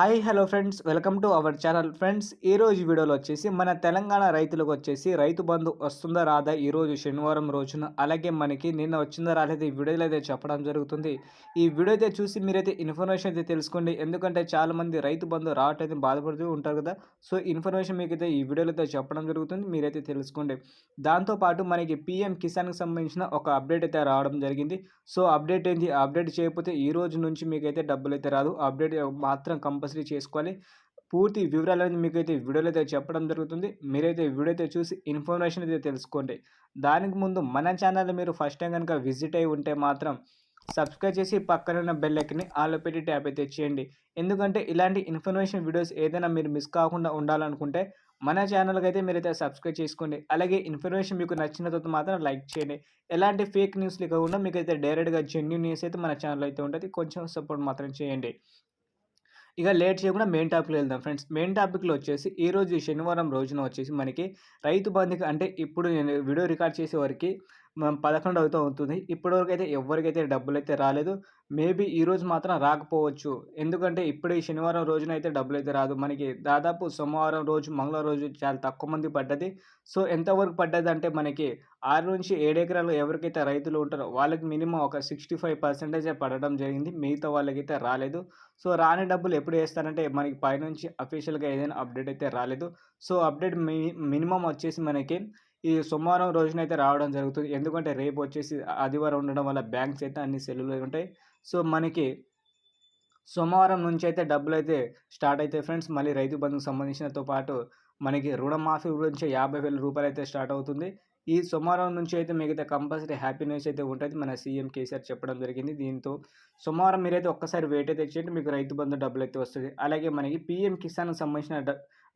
Hi hello friends. Welcome to our channel friends. ఈ రోజు వీడియోలో వచ్చేసి మన తెలంగాణ రైతులకు వచ్చేసి రైతు బంధు వస్తుందా రాదా? ఈ రోజు శనివారం రోజున. అలాగే మనకి నిన్న వచ్చిందా రాలేదు? ఈ వీడియోలో అయితే చెప్పడం జరుగుతుంది. ఈ వీడియో అయితే చూసి మీరైతే ఇన్ఫర్మేషన్ అయితే తెలుసుకోండి. ఎందుకంటే చాలామంది రైతు బంధు రావట్లేదు బాధపడుతూ ఉంటారు కదా. సో ఇన్ఫర్మేషన్ మీకు అయితే ఈ వీడియోలో అయితే చెప్పడం జరుగుతుంది. మీరైతే తెలుసుకోండి. దాంతోపాటు మనకి పిఎం కిసాన్కి సంబంధించిన ఒక అప్డేట్ అయితే రావడం జరిగింది. సో అప్డేట్ ఏంటి అప్డేట్ చేయకపోతే ఈ రోజు నుంచి మీకైతే డబ్బులు అయితే రాదు. అప్డేట్ మాత్రం కంపల్సరీ చేసుకోవాలి. పూర్తి వివరాలు అనేది మీకు అయితే వీడియోలో అయితే చెప్పడం జరుగుతుంది. మీరైతే వీడియో అయితే చూసి ఇన్ఫర్మేషన్ అయితే తెలుసుకోండి. దానికి ముందు మన ఛానల్ మీరు ఫస్ట్ టైం కనుక విజిట్ అయి ఉంటే మాత్రం సబ్స్క్రైబ్ చేసి పక్కన ఉన్న బెల్ ఐకన్ని ఆల్లో పెట్టి ట్యాప్ అయితే చేయండి. ఎందుకంటే ఇలాంటి ఇన్ఫర్మేషన్ వీడియోస్ ఏదైనా మీరు మిస్ కాకుండా ఉండాలనుకుంటే మన ఛానల్కి అయితే మీరైతే సబ్స్క్రైబ్ చేసుకోండి. అలాగే ఇన్ఫర్మేషన్ మీకు నచ్చిన తర్వాత మాత్రం లైక్ చేయండి. ఎలాంటి ఫేక్ న్యూస్ లేకుండా మీకు అయితే డైరెక్ట్గా జెన్యున్ న్యూస్ అయితే మన ఛానల్ అయితే ఉంటుంది. కొంచెం సపోర్ట్ మాత్రం చేయండి. ఇక లేట్ చేయకుండా మెయిన్ టాపిక్లో వెళ్దాం ఫ్రెండ్స్ మెయిన్ టాపిక్లో వచ్చేసి ఈ రోజు శనివారం రోజున వచ్చేసి మనకి రైతు బంధుకి అంటే ఇప్పుడు నేను వీడియో రికార్డ్ చేసే వరకు పదకొండు అవుతూ అవుతుంది ఇప్పటివరకు అయితే ఎవరికైతే డబ్బులు అయితే రాలేదు. మేబీ ఈరోజు మాత్రం రాకపోవచ్చు. ఎందుకంటే ఇప్పుడు ఈ శనివారం రోజున అయితే డబ్బులు అయితే రాదు. మనకి దాదాపు సోమవారం రోజు మంగళవారం రోజు చాలా తక్కువ మంది పడ్డది. సో ఎంతవరకు పడ్డది అంటే మనకి ఆరు నుంచి ఏడు ఎకరాలు ఎవరికైతే రైతులు ఉంటారో వాళ్ళకి మినిమం ఒక సిక్స్టీ ఫైవ్ పర్సెంటేజ్ పడడం జరిగింది. మిగతా వాళ్ళకైతే రాలేదు. సో రాని డబ్బులు ఎప్పుడు వేస్తారంటే మనకి పైనుంచి అఫీషియల్గా ఏదైనా అప్డేట్ అయితే రాలేదు. సో అప్డేట్ మినిమం వచ్చేసి మనకి ఈ సోమవారం రోజున అయితే రావడం జరుగుతుంది ఎందుకంటే రేపు వచ్చేసి ఆదివారం ఉండడం వల్ల బ్యాంక్స్ అయితే అన్ని సెల్లులు ఉంటాయి. సో మనకి సోమవారం నుంచి అయితే డబ్బులు అయితే స్టార్ట్ అయితే ఫ్రెండ్స్. మళ్ళీ రైతు బంధుకు సంబంధించినతో పాటు మనకి రుణమాఫీ గురించి యాభై వేల రూపాయలు అయితే స్టార్ట్ అవుతుంది. ఈ సోమవారం నుంచి అయితే మిగతా కంపల్సరీ హ్యాపీ న్యూస్ అయితే ఉంటుంది. మన సీఎం కేసీఆర్ చెప్పడం జరిగింది దీంతో. సోమవారం మీరైతే ఒక్కసారి వెయిట్ అయితే చేయండి మీకు రైతు బంధు డబ్బులు అయితే వస్తుంది. అలాగే మనకి పీఎం కిసాన్కి సంబంధించిన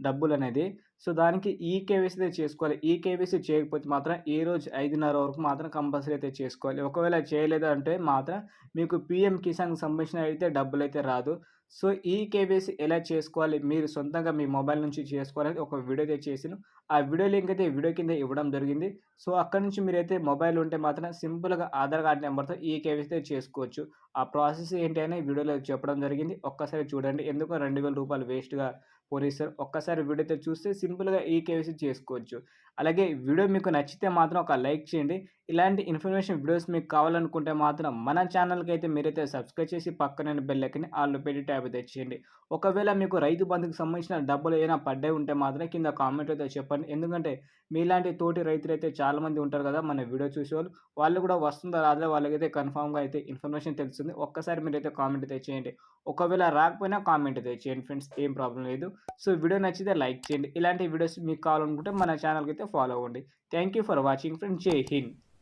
డబ్బులు అనేది సో దానికి ఈ కేవీసీ అయితే చేసుకోవాలి. ఈ కేవీసీ చేయకపోతే మాత్రం ఈ రోజు ఐదున్నర వరకు మాత్రం కంపల్సరీ అయితే చేసుకోవాలి. ఒకవేళ చేయలేదు అంటే మాత్రం మీకు పిఎం కిసాన్కి సంబంధించిన అయితే డబ్బులు అయితే రాదు. సో ఈ కేవీసీ ఎలా చేసుకోవాలి? మీరు సొంతంగా మీ మొబైల్ నుంచి చేసుకోవాలని ఒక వీడియో అయితే చేసాను ఆ వీడియో లింక్ అయితే వీడియో కింద ఇవ్వడం జరిగింది. సో అక్కడ నుంచి మీరైతే మొబైల్ ఉంటే మాత్రం సింపుల్గా ఆధార్ కార్డ్ నెంబర్తో ఈ కేవీసీ చేసుకోవచ్చు. ఆ ప్రాసెస్ ఏంటి అని వీడియోలో చెప్పడం జరిగింది. ఒక్కసారి చూడండి. ఎందుకు రెండు వేల రూపాయలు వేస్ట్గా పోలీసు ఒక్కసారి వీడియోతో చూస్తే సింపుల్గా ఈ కేవీసీ చేసుకోవచ్చు. అలాగే వీడియో మీకు నచ్చితే మాత్రం ఒక లైక్ చేయండి. ఇలాంటి ఇన్ఫర్మేషన్ వీడియోస్ మీకు కావాలనుకుంటే మాత్రం మన ఛానల్కి అయితే మీరైతే సబ్స్క్రైబ్ చేసి పక్కన బెల్లెక్కని ఆళ్ళు పెట్టి ట్యాబ్ అయితే చేయండి ఒకవేళ మీకు రైతు బంధుకు సంబంధించిన డబ్బులు ఏమైనా పడ్డాయి ఉంటే మాత్రం కింద కామెంట్ అయితే చెప్పండి. ఎందుకంటే మీలాంటి తోటి రైతులు అయితే చాలామంది ఉంటారు కదా మన వీడియో చూసేవాళ్ళు. వాళ్ళు కూడా వస్తుందో రాదో వాళ్ళకైతే కన్ఫామ్గా అయితే ఇన్ఫర్మేషన్ తెలుస్తుంది. ఒక్కసారి మీరైతే కామెంట్ అయితే చేయండి ఒకవేళ రాకపోయినా కామెంట్ అయితే చేయండి ఫ్రెండ్స్. ఏం ప్రాబ్లం లేదు. సో వీడియో నచ్చితే లైక్ చేయండి. ఇలాంటి వీడియోస్ మీకు కావాలనుకుంటే మన ఛానల్కి అయితే ఫాలో అవ్వండి. Thank you for watching friend జై హింద్